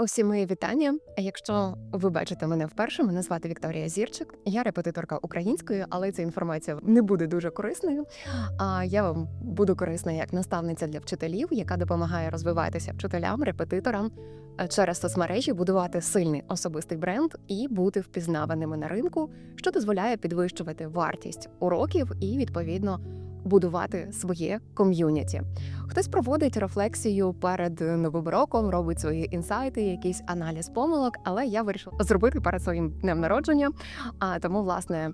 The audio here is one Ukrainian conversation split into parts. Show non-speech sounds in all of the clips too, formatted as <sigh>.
Усі мої вітання. Якщо ви бачите мене вперше, мене звати Вікторія Зірчик. Я репетиторка української, але ця інформація не буде дуже корисною. А я вам буду корисна як наставниця для вчителів, яка допомагає розвиватися вчителям, репетиторам е, через соцмережі, будувати сильний особистий бренд і бути впізнаваними на ринку, що дозволяє підвищувати вартість уроків і відповідно. Будувати своє ком'юніті. Хтось проводить рефлексію перед новим роком, робить свої інсайти, якийсь аналіз помилок, але я вирішила зробити перед своїм днем народження. А тому, власне,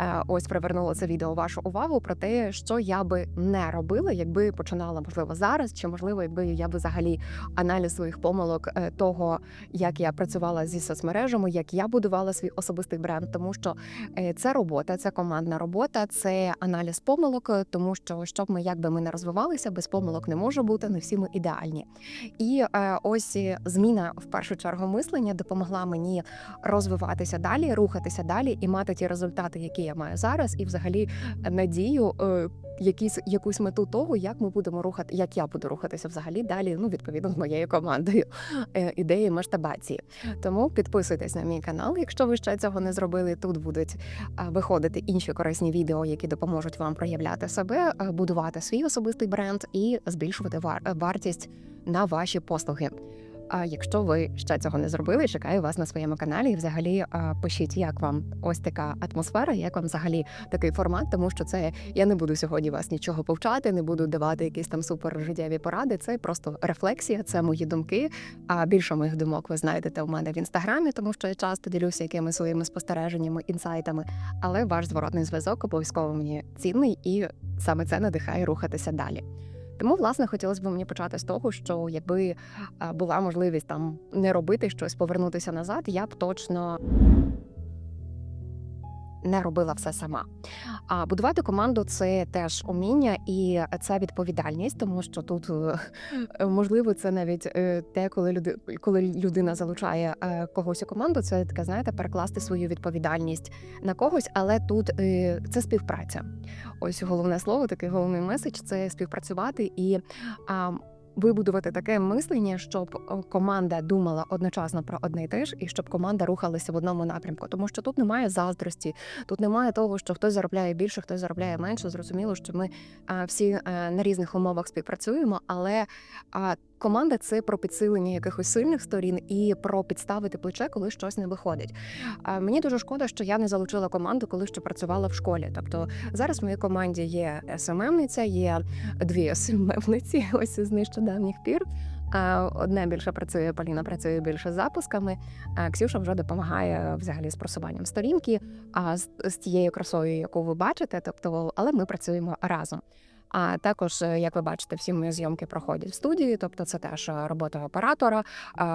е, ось привернуло це відео вашу увагу про те, що я би не робила, якби починала можливо зараз, чи можливо, якби я би взагалі аналіз своїх помилок е, того, як я працювала зі соцмережами, як я будувала свій особистий бренд, тому що е, це робота, це командна робота, це аналіз помилок, тому що щоб ми як би ми не розвивалися, без помилок не може бути, не всі ми ідеальні. І е, ось е, зміна в першу чергу мислення допомогла мені розвиватися далі, рухатися далі і мати ті результати, які я маю зараз, і взагалі надію. Е, Якісь якусь мету того, як ми будемо рухати, як я буду рухатися взагалі далі. Ну відповідно з моєю командою е, ідеї масштабації. Тому підписуйтесь на мій канал, якщо ви ще цього не зробили. Тут будуть виходити інші корисні відео, які допоможуть вам проявляти себе, будувати свій особистий бренд і збільшувати вар- вартість на ваші послуги. А якщо ви ще цього не зробили, чекаю вас на своєму каналі. І взагалі пишіть, як вам ось така атмосфера, як вам взагалі такий формат, тому що це я не буду сьогодні вас нічого повчати, не буду давати якісь там супер життєві поради. Це просто рефлексія, це мої думки. А більше моїх думок ви знайдете у мене в інстаграмі, тому що я часто ділюся якимись своїми спостереженнями, інсайтами. Але ваш зворотний зв'язок обов'язково мені цінний, і саме це надихає рухатися далі. Тому, власне, хотілося б мені почати з того, що якби була можливість там не робити щось, повернутися назад, я б точно не робила все сама. А будувати команду це теж уміння і це відповідальність, тому що тут е, <laughs> можливо це навіть е, те, коли люди, коли людина залучає е, когось у команду, це таке, знаєте, перекласти свою відповідальність на когось, але тут це співпраця. Ось головне слово, такий головний меседж це співпрацювати і. Вибудувати таке мислення, щоб команда думала одночасно про одне і те ж, і щоб команда рухалася в одному напрямку. Тому що тут немає заздрості, тут немає того, що хтось заробляє більше, хтось заробляє менше. Зрозуміло, що ми всі на різних умовах співпрацюємо, але команда це про підсилення якихось сильних сторін і про підставити плече, коли щось не виходить. Мені дуже шкода, що я не залучила команду, коли ще працювала в школі. Тобто зараз в моїй команді є СММниця, є дві СММниці, <laughs> ось з нещодавніх пір. Одне більше працює, Поліна працює більше з запусками. А Ксюша вже допомагає взагалі з просуванням сторінки, а з, з тією красою, яку ви бачите, тобто, але ми працюємо разом. А також, е, як ви бачите, всі мої зйомки проходять в студії, тобто це теж е, робота оператора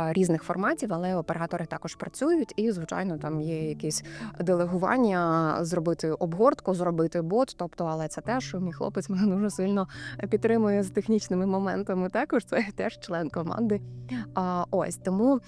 різних форматів, але оператори також працюють, і звичайно там є якісь делегування, зробити обгортку, зробити бот. Тобто, але це теж мій хлопець мене дуже сильно підтримує з технічними моментами. Також це теж член команди. А, ось тому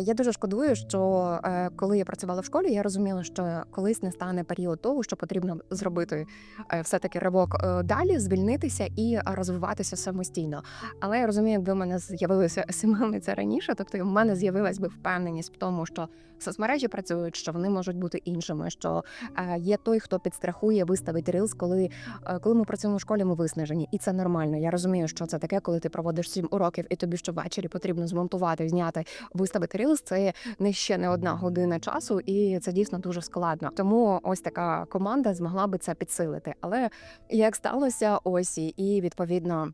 я дуже шкодую, що е, коли я працювала в школі, я розуміла, що колись не стане період того, що потрібно зробити е, все таки ривок е, далі, звільнитися і розвиватися самостійно. Але я розумію, якби в мене з'явилася СММниця раніше, тобто в мене з'явилась би впевненість в тому, що соцмережі працюють, що вони можуть бути іншими. Що е, є той, хто підстрахує, виставить рилс, коли, е, коли ми працюємо в школі, ми виснажені, і це нормально. Я розумію, що це таке, коли ти проводиш сім уроків, і тобі щовечері потрібно змонтувати, зняти, виставити рилс. Це не ще не одна година часу, і це дійсно дуже складно. Тому ось така команда змогла би це підсилити. Але як сталося, ось і- і відповідно.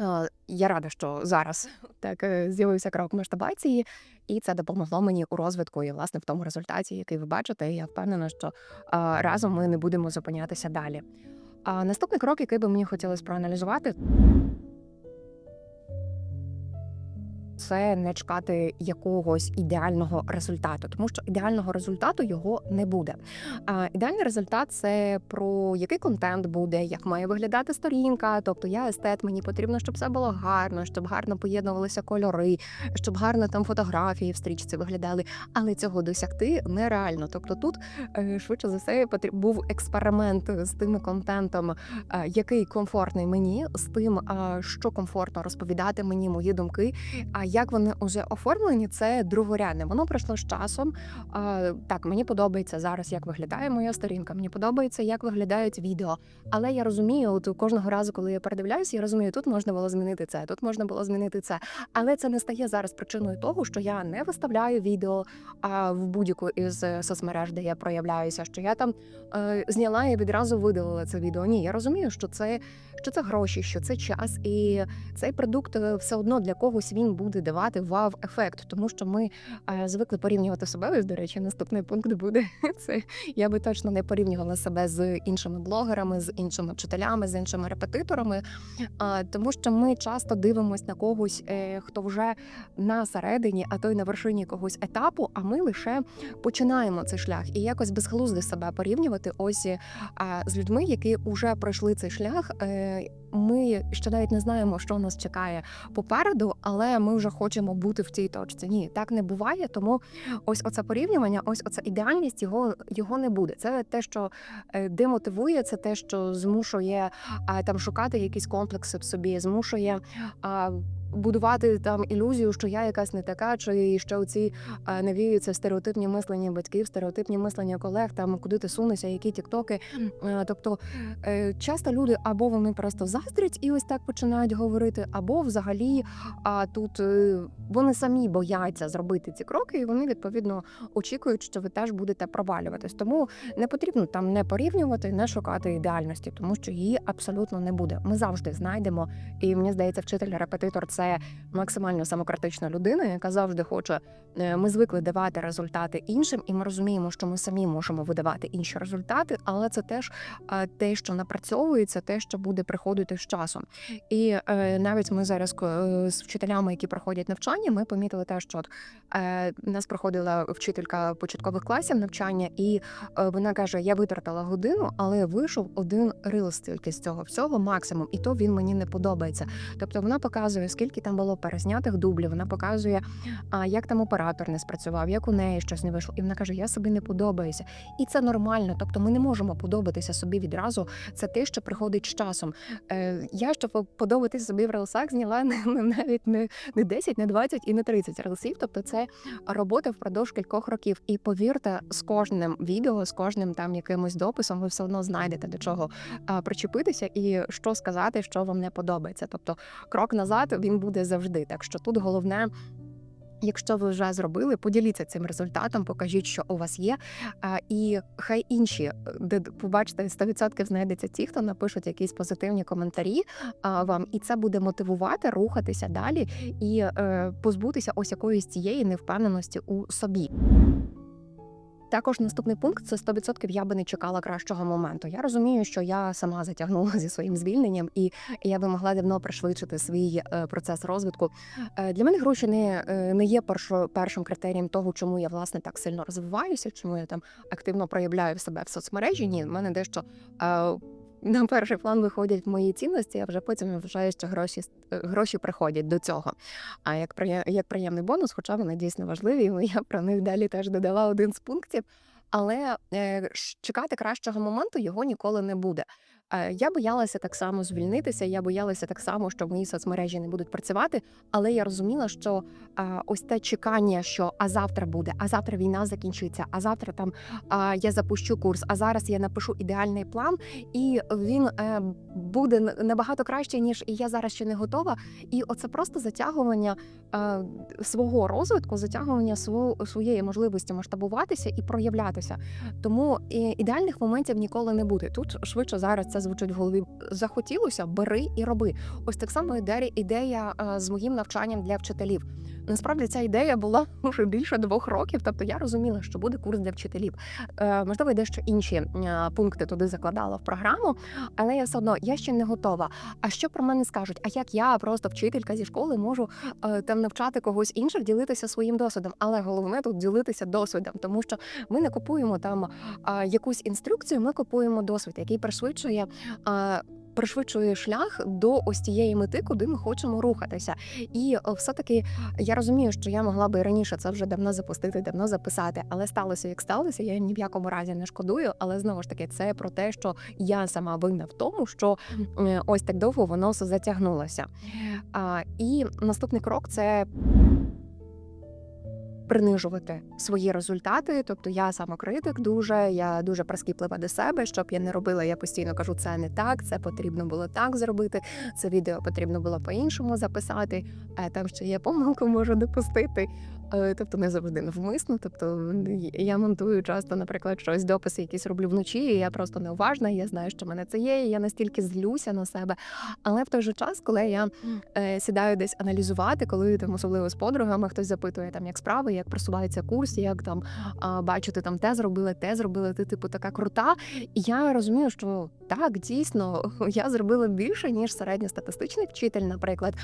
е, Я рада, що зараз <laughs> так е, з'явився крок масштабації, і це допомогло мені у розвитку і власне в тому результаті, який ви бачите. І я впевнена, що е, разом ми не будемо зупинятися далі. А наступний крок, який би мені хотілося проаналізувати, це не чекати якогось ідеального результату, тому що ідеального результату його не буде. А ідеальний результат це про який контент буде, як має виглядати сторінка. Тобто я естет, мені потрібно, щоб все було гарно, щоб гарно поєднувалися кольори, щоб гарно там фотографії в стрічці виглядали. Але цього досягти нереально. Тобто, тут е, швидше за все був експеримент з тим контентом, е, який комфортний мені, з тим, що комфортно розповідати мені мої думки. А як вони вже оформлені, це другорядне. Воно пройшло з часом. Так, мені подобається зараз, як виглядає моя сторінка. Мені подобається, як виглядають відео. Але я розумію, от кожного разу, коли я передивляюся, я розумію, тут можна було змінити це, тут можна було змінити це. Але це не стає зараз причиною того, що я не виставляю відео в будь-яку із е, соцмереж, де я проявляюся, що я там е, зняла і відразу видалила це відео. Ні, я розумію, що це, що це гроші, що це час, і цей продукт е, все одно для когось він буде давати вау-ефект, тому що ми е, звикли порівнювати себе. Ось, до речі, наступний пункт буде <laughs> це. Я би точно не порівнювала себе з іншими блогерами, з іншими вчителями, з іншими репетиторами, тому що ми часто дивимося на когось, е, хто вже на середині, а то й на вершині якогось етапу. А ми лише починаємо цей шлях і якось безглуздо себе порівнювати ось е, з людьми, які вже пройшли цей шлях. Ми ще навіть не знаємо, що нас чекає попереду, але ми вже хочемо бути в цій точці. Ні, так не буває. Тому ось оце порівнювання, ось оця ідеальність його, його не буде. Це те, що е, демотивує, це те, що змушує там шукати якісь комплекси в собі, змушує. Будувати там ілюзію, що я якась не така, чи що ці е, навіються стереотипні мислення батьків, стереотипні мислення колег, там куди ти сунешся, які тіктоки. Е, Тобто е, часто люди або вони просто заздрять і ось так починають говорити, або взагалі тут вони самі бояться зробити ці кроки, і вони відповідно очікують, що ви теж будете провалюватись. Тому не потрібно там не порівнювати, не шукати ідеальності, тому що її абсолютно не буде. Ми завжди знайдемо. І мені здається, вчитель-репетитор це максимально самократична людина, яка завжди хоче. е, Ми звикли давати результати іншим, і ми розуміємо, що ми самі можемо видавати інші результати, але це теж е, те, що напрацьовується, те, що буде приходити з часом. І е, навіть ми зараз з вчителями, які проходять навчання, ми помітили те, що от, нас проходила вчителька початкових класів навчання, і вона каже: Я витратила годину, але вийшов один рилс тільки з цього всього максимум, і то він мені не подобається. Тобто вона показує, скільки там було перезнятих дублів. Вона показує, як там оператор не спрацював, як у неї щось не вийшло. І вона каже: Я собі не подобаюся. І це нормально. Тобто, ми не можемо подобатися собі відразу. Це те, що приходить з часом. Е, я щоб подобатися собі в релсах, зняла <laughs> навіть не, не 10, не 20 і не 30 релсів. Тобто, це робота впродовж кількох років. І повірте, з кожним відео, з кожним там якимось дописом, ви все одно знайдете до чого причепитися і що сказати, що вам не подобається. Тобто, крок назад він буде завжди. Так що тут головне. Якщо ви вже зробили, поділіться цим результатом, покажіть, що у вас є. І хай інші, е, де побачите, 100% знайдеться ті, хто напишуть якісь позитивні коментарі вам, і це буде мотивувати рухатися далі і е, позбутися ось якоїсь цієї невпевненості у собі. Також наступний пункт це 100% я би не чекала кращого моменту. Я розумію, що я сама затягнула зі своїм звільненням, і я би могла давно пришвидшити свій е, процес розвитку. Е, Для мене гроші не, е, не є першо, першим критерієм того, чому я власне так сильно розвиваюся, чому я там активно проявляю себе в соцмережі. Ні, в мене дещо. На перший план виходять мої цінності, а вже потім вважаю, що гроші е, гроші приходять до цього. А як як приємний бонус, хоча вони дійсно важливі, я про них далі теж додала один з пунктів. Але е, чекати кращого моменту його ніколи не буде. Е, Я боялася так само звільнитися. Я боялася так само, що мої соцмережі не будуть працювати. Але я розуміла, що е, ось те чекання, що а завтра буде, а завтра війна закінчиться, а завтра там я запущу курс, а зараз я напишу ідеальний план, і він е, буде набагато краще, ніж і я зараз ще не готова. І оце просто затягування свого розвитку, затягування своєї можливості масштабуватися і проявлятися. Тому ідеальних моментів ніколи не буде. Тут швидше зараз це звучить в голові. Захотілося, бери і роби. Ось так само ідея, ідея з моїм навчанням для вчителів. Насправді ця ідея була <laughs> вже більше двох років. Тобто я розуміла, що буде курс для вчителів. Е, можливо, і дещо інші е, пункти туди закладала в програму, але я все одно я ще не готова. А що про мене скажуть? А як я просто вчителька зі школи можу е, там навчати когось інших, ділитися своїм досвідом? Але головне тут ділитися досвідом, тому що ми не купуємо там якусь інструкцію, ми купуємо досвід, який пришвидшує. Пришвидшує шлях до ось тієї мети, куди ми хочемо рухатися. І е, все-таки я розумію, що я могла би раніше це вже давно запустити, давно записати, але сталося як сталося. Я ні в якому разі не шкодую. Але знову ж таки, це про те, що я сама винна в тому, що е, ось так довго воно затягнулося. І наступний крок це. Принижувати свої результати, тобто я самокритик дуже, я дуже прискіплива до себе. Щоб я не робила, я постійно кажу, це не так, це потрібно було так зробити. Це відео потрібно було по-іншому записати. Там ще є помилку, можу допустити. Е, Тобто не завжди навмисно. Тобто я монтую часто, наприклад, щось дописи, якісь роблю вночі. і Я просто неуважна. Я знаю, що в мене це є. і Я настільки злюся на себе. Але в той же час, коли я е, сідаю десь аналізувати, коли там особливо з подругами хтось запитує там, як справи, як просувається курс, як там бачити там те зробили, те зробили. Ти типу така крута. І я розумію, що так дійсно <laughs> я зробила більше ніж середньостатистичний вчитель. Наприклад,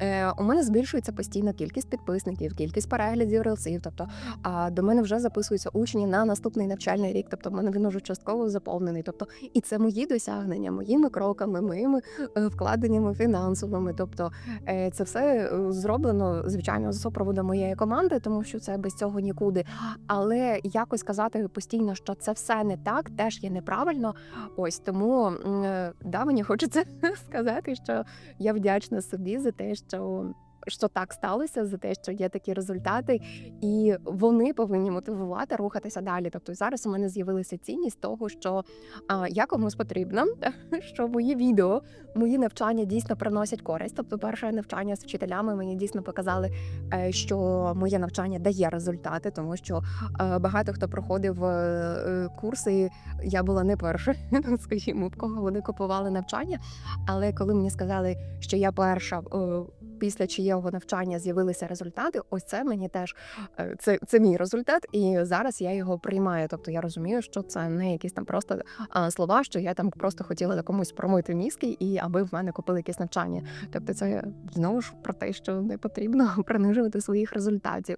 е, у мене збільшується постійно кількість підписників, кількість переглядів рилсів. Тобто, а до мене вже записуються учні на наступний навчальний рік. Тобто, в мене він уже частково заповнений. Тобто, і це мої досягнення, моїми кроками, моїми е, вкладеннями фінансовими. Тобто, е, це все е, зроблено звичайно з супроводу моєї команди, тому що це без цього нікуди. Але якось казати постійно, що це все не так, теж є неправильно. Ось тому да, мені хочеться <laughs> сказати, що я вдячна собі за те, що. Що так сталося за те, що є такі результати, і вони повинні мотивувати рухатися далі. Тобто зараз у мене з'явилася цінність того, що а, я комусь потрібна, <laughs> що мої відео, мої навчання дійсно приносять користь. Тобто, перше навчання з вчителями мені дійсно показали, е, що моє навчання дає результати, тому що е, багато хто проходив е, курси. Я була не перша, <laughs> скажімо, в кого вони купували навчання. Але коли мені сказали, що я перша. Після чиєго навчання з'явилися результати, ось це мені теж е, це, це мій результат, і зараз я його приймаю. Тобто я розумію, що це не якісь там просто слова, що я там просто хотіла комусь промити мізки, і аби в мене купили якесь навчання. Тобто, це знову ж про те, що не потрібно <laughs> принижувати своїх результатів.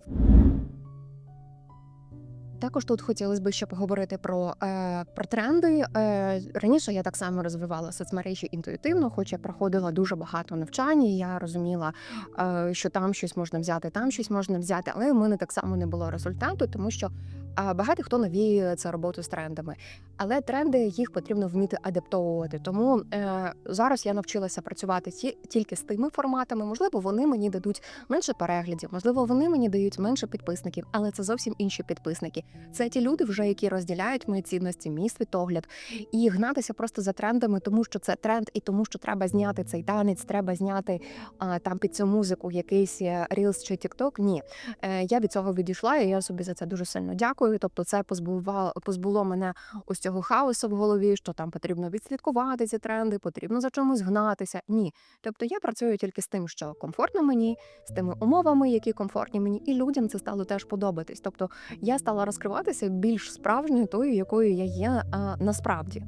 Також тут хотілося б ще поговорити про, е, про тренди. Е, раніше я так само розвивала соцмережі інтуїтивно, хоч я проходила дуже багато навчань. і Я розуміла, е, що там щось можна взяти, там щось можна взяти, але в мене так само не було результату, тому що е, багато хто навіює це роботу з трендами. Але тренди їх потрібно вміти адаптовувати. Тому е, зараз я навчилася працювати ті, тільки з тими форматами. Можливо, вони мені дадуть менше переглядів, можливо, вони мені дають менше підписників, але це зовсім інші підписники. Це ті люди, вже які розділяють мої цінності, мій світогляд, і гнатися просто за трендами, тому що це тренд, і тому, що треба зняти цей танець, треба зняти а, там під цю музику якийсь е, Reels чи TikTok. Ні, е, я від цього відійшла, і я собі за це дуже сильно дякую. Тобто, це позбувало, позбуло мене ось цього хаосу в голові, що там потрібно відслідкувати ці тренди, потрібно за чимось гнатися. Ні, тобто я працюю тільки з тим, що комфортно мені, з тими умовами, які комфортні мені, і людям це стало теж подобатись. Тобто я стала розкриватися більш справжньою тою, якою я є а, насправді.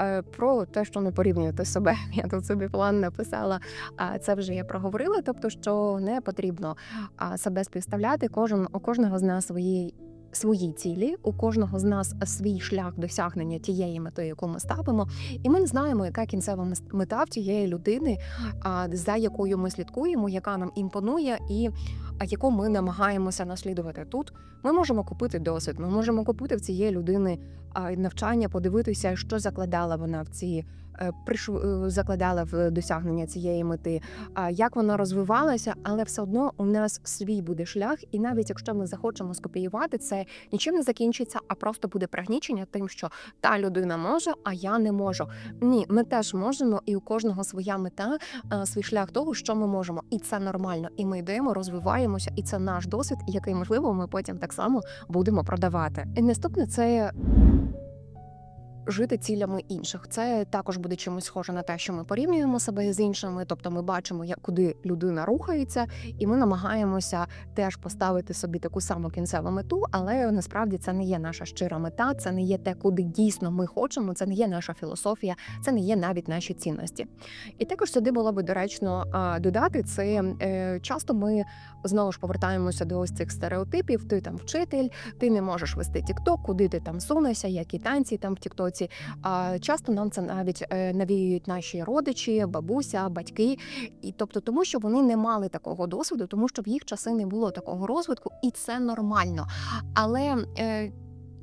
Е, Про те, що не порівнювати себе, <laughs> я тут собі план написала. Це вже я проговорила. Тобто, що не потрібно себе співставляти. Кожен у кожного з нас свої. Свої цілі у кожного з нас свій шлях досягнення тієї мети, яку ми ставимо, і ми не знаємо, яка кінцева мета в тієї людини, за якою ми слідкуємо, яка нам імпонує, і яку ми намагаємося наслідувати тут. Ми можемо купити досвід, ми можемо купити в цієї людини навчання, подивитися, що закладала вона в ці е, е, закладала в досягнення цієї мети, як вона розвивалася, але все одно у нас свій буде шлях, і навіть якщо ми захочемо скопіювати це, нічим не закінчиться, а просто буде пригнічення тим, що та людина може, а я не можу. Ні, ми теж можемо, і у кожного своя мета, е, свій шлях того, що ми можемо, і це нормально. І ми йдемо, розвиваємося, і це наш досвід, який можливо ми потім так само будемо продавати. І наступне це. Жити цілями інших, це також буде чимось схоже на те, що ми порівнюємо себе з іншими, тобто ми бачимо, як куди людина рухається, і ми намагаємося теж поставити собі таку саму кінцеву мету, але насправді це не є наша щира мета, це не є те, куди дійсно ми хочемо, це не є наша філософія, це не є навіть наші цінності. І також сюди було би доречно додати це. Е, часто ми знову ж повертаємося до ось цих стереотипів. Ти там вчитель, ти не можеш вести тікток, куди ти там сунешся, які танці там в тіктоці році. А часто нам це навіть е, навіюють наші родичі, бабуся, батьки, і тобто, тому що вони не мали такого досвіду, тому що в їх часи не було такого розвитку, і це нормально. Але е,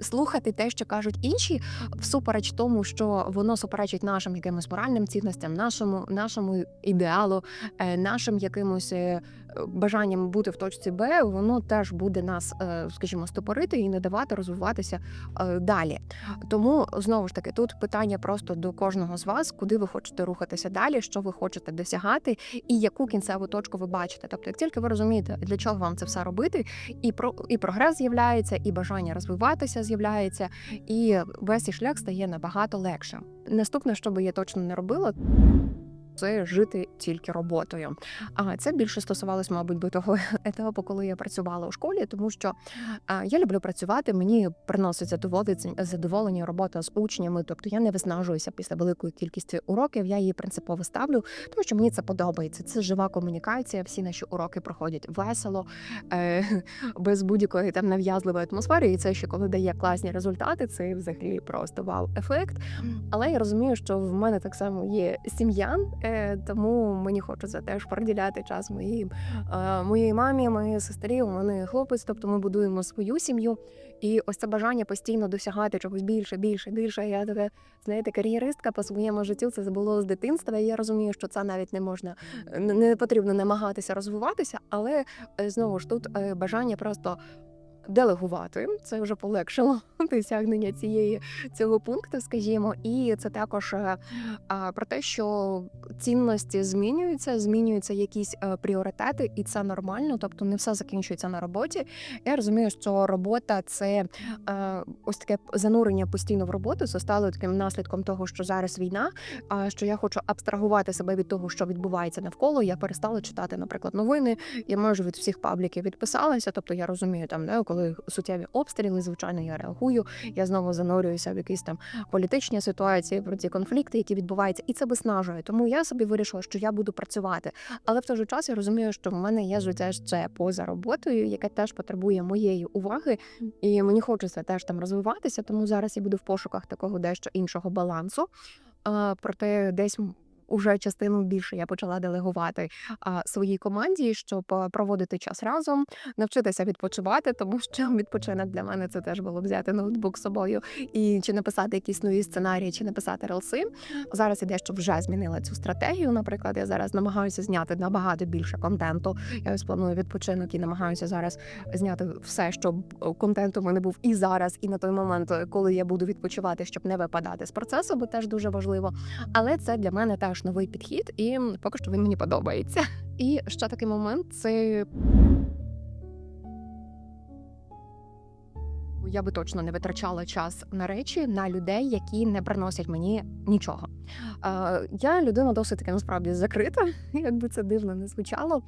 слухати те, що кажуть інші, всупереч тому, що воно суперечить нашим якимось моральним цінностям, нашому нашому ідеалу, е, нашим якимось е, бажанням бути в точці Б, воно теж буде нас, е, скажімо, стопорити і не давати розвиватися далі. Тому знову ж таки, тут питання просто до кожного з вас, куди ви хочете рухатися далі, що ви хочете досягати, і яку кінцеву точку ви бачите. Тобто, як тільки ви розумієте, для чого вам це все робити, і про і прогрес з'являється, і бажання розвиватися з'являється, і весь цей шлях стає набагато легшим. Наступне, що би я точно не робила. Це жити тільки роботою. А це більше стосувалось, мабуть, би того <laughs> етапу, коли я працювала у школі, тому що а, я люблю працювати. Мені приносить задоволення, задоволення робота з учнями. Тобто я не виснажуюся після великої кількості уроків. Я її принципово ставлю, тому що мені це подобається. Це жива комунікація. Всі наші уроки проходять весело, е, <laughs> без будь-якої там нав'язливої атмосфери. І це ще коли дає класні результати. Це взагалі просто вау-ефект. Але я розумію, що в мене так само є сім'я, е, тому мені хочеться теж приділяти час моїй, е, моїй мамі, моїй сестрі. У мене хлопець, тобто ми будуємо свою сім'ю. І ось це бажання постійно досягати чогось більше, більше, більше. Я така, знаєте, кар'єристка по своєму життю це було з дитинства. І я розумію, що це навіть не можна не не потрібно намагатися розвиватися, але е, знову ж тут е, бажання просто. Делегувати це вже полегшило <laughs> досягнення цієї цього пункту, скажімо, і це також е, про те, що цінності змінюються, змінюються якісь е, пріоритети, і це нормально. Тобто не все закінчується на роботі. Я розумію, що робота це е, ось таке занурення постійно в роботу. Це стало таким наслідком того, що зараз війна. А що я хочу абстрагувати себе від того, що відбувається навколо. Я перестала читати, наприклад, новини. Я майже від всіх пабліків відписалася. Тобто я розумію, там не коли суттєві обстріли, звичайно, я реагую. Я знову занурююся в якісь там політичні ситуації, про ці конфлікти, які відбуваються, і це виснажує. Тому я собі вирішила, що я буду працювати. Але в той же час я розумію, що в мене є життя ще поза роботою, яке теж потребує моєї уваги, і мені хочеться теж там розвиватися. Тому зараз я буду в пошуках такого дещо іншого балансу. Проте десь уже частину більше я почала делегувати своїй команді, щоб проводити час разом, навчитися відпочивати, тому <laughs> що відпочинок для мене це теж було взяти ноутбук з собою і чи написати якісь нові сценарії, чи написати релси. Зараз я дещо вже змінила цю стратегію. Наприклад, я зараз намагаюся зняти набагато більше контенту. Я ось планую відпочинок і намагаюся зараз зняти все, щоб контент у мене був і зараз, і на той момент, коли я буду відпочивати, щоб не випадати з процесу, бо теж дуже важливо. Але це для мене теж новий підхід, і поки що він мені подобається. І ще такий момент це. Я би точно не витрачала час на речі на людей, які не приносять мені нічого. Е, Я людина досить таки насправді закрита, <laughs> якби це дивно не звучало.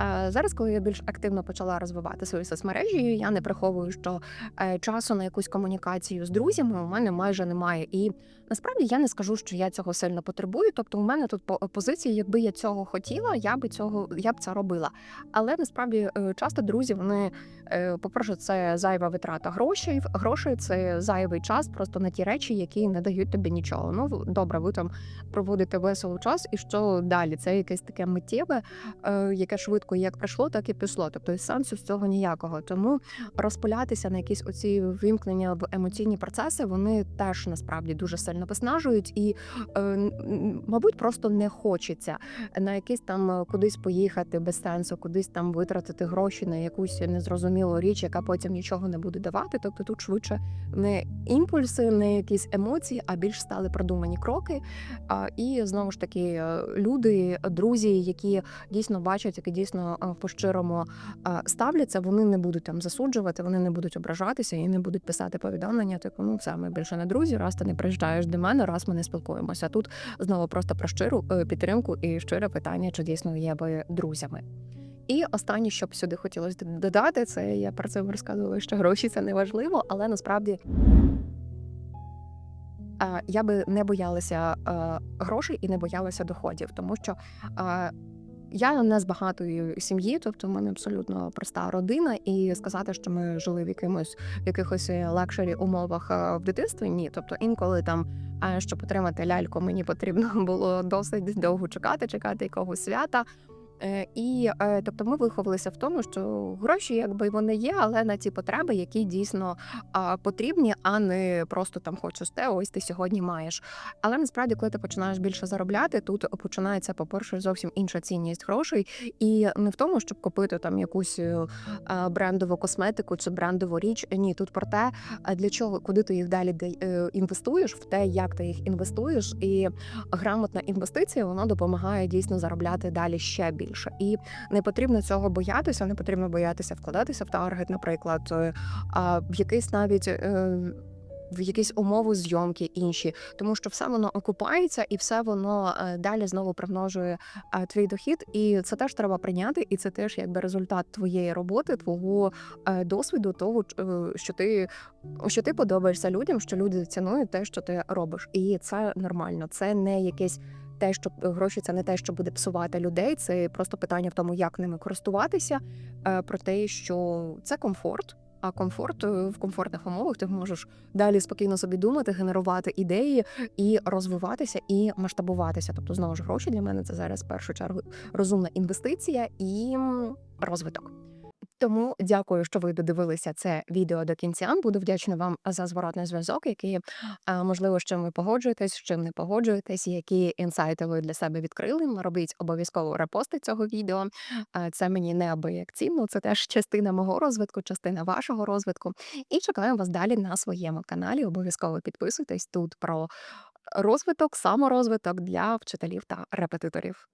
Е, Зараз, коли я більш активно почала розвивати свої соцмережі, я не приховую, що е, часу на якусь комунікацію з друзями у мене майже немає. І насправді я не скажу, що я цього сильно потребую. Тобто, у мене тут по- позиція, якби я цього хотіла, я би цього я б це робила. Але насправді е, часто друзі, вони, е, по-перше, це зайва витрата грошей. Грошей це зайвий час просто на ті речі, які не дають тобі нічого. Ну добре, ви там проводите весело час, і що далі? Це якесь таке миттєве, е, яке швидко як прийшло, так і пішло. Тобто сенсу з цього ніякого. Тому розпилятися на якісь оці вимкнення в емоційні процеси, вони теж насправді дуже сильно виснажують, і е, мабуть, просто не хочеться на якийсь там е, кудись поїхати без сенсу, кудись там витратити гроші на якусь незрозумілу річ, яка потім нічого не буде давати. Тобто тут швидше не імпульси, не якісь емоції, а більш стали продумані кроки. І знову ж таки, е, люди, друзі, які дійсно бачать, які дійсно по-щирому е, ставляться, вони не будуть там засуджувати, вони не будуть ображатися і не будуть писати повідомлення. Типу, ну все, ми більше не друзі, раз ти не приїжджаєш до мене, раз ми не спілкуємося. Тут знову просто про щиру е, підтримку і щире питання, чи дійсно є ви друзями. І останнє, що б сюди хотілося додати, це я про це розказувала, що гроші це не важливо, але насправді е, я би не боялася е, грошей і не боялася доходів, тому що я не з багатої сім'ї, тобто в мене абсолютно проста родина, і сказати, що ми жили в якимось в якихось лакшері умовах е, в дитинстві. Ні, тобто інколи там, е, щоб отримати ляльку, мені потрібно <laughs> було досить довго чекати, чекати якогось свята. Е, І е, тобто ми виховалися в тому, що гроші, якби вони є, але на ті потреби, які дійсно потрібні, а не просто там хочеш те, ось ти сьогодні маєш. Але насправді, коли ти починаєш більше заробляти, тут починається, по-перше, зовсім інша цінність грошей, і не в тому, щоб купити там якусь е, брендову косметику чи брендову річ. Ні, тут про те, для чого, куди ти їх далі інвестуєш, в те, як ти їх інвестуєш, і грамотна інвестиція вона допомагає дійсно заробляти далі ще більше. І не потрібно цього боятися, не потрібно боятися вкладатися в таргет, наприклад, е, а в якийсь навіть. е, В якісь умови зйомки інші, тому що все воно окупається і все воно е, далі знову примножує твій дохід, і це теж треба прийняти, і це теж якби результат твоєї роботи, твого досвіду, того що ти що ти подобаєшся людям, що люди цінують те, що ти робиш, і це нормально. Це не якесь те, що гроші це не те, що буде псувати людей. Це просто питання в тому, як ними користуватися, е, про те, що це комфорт. А комфорт е, в комфортних умовах ти можеш далі спокійно собі думати, генерувати ідеї і розвиватися і масштабуватися. Тобто, знову ж гроші для мене це зараз в першу чергу розумна інвестиція і розвиток. Тому дякую, що ви додивилися це відео до кінця. Буду вдячна вам за зворотний зв'язок, який можливо, з чим ви погоджуєтесь, з чим не погоджуєтесь, які інсайти ви для себе відкрили. Робіть обов'язково репости цього відео. Це мені неабияк цінно. Це теж частина мого розвитку, частина вашого розвитку. І чекаю вас далі на своєму каналі. Обов'язково підписуйтесь тут про розвиток, саморозвиток для вчителів та репетиторів.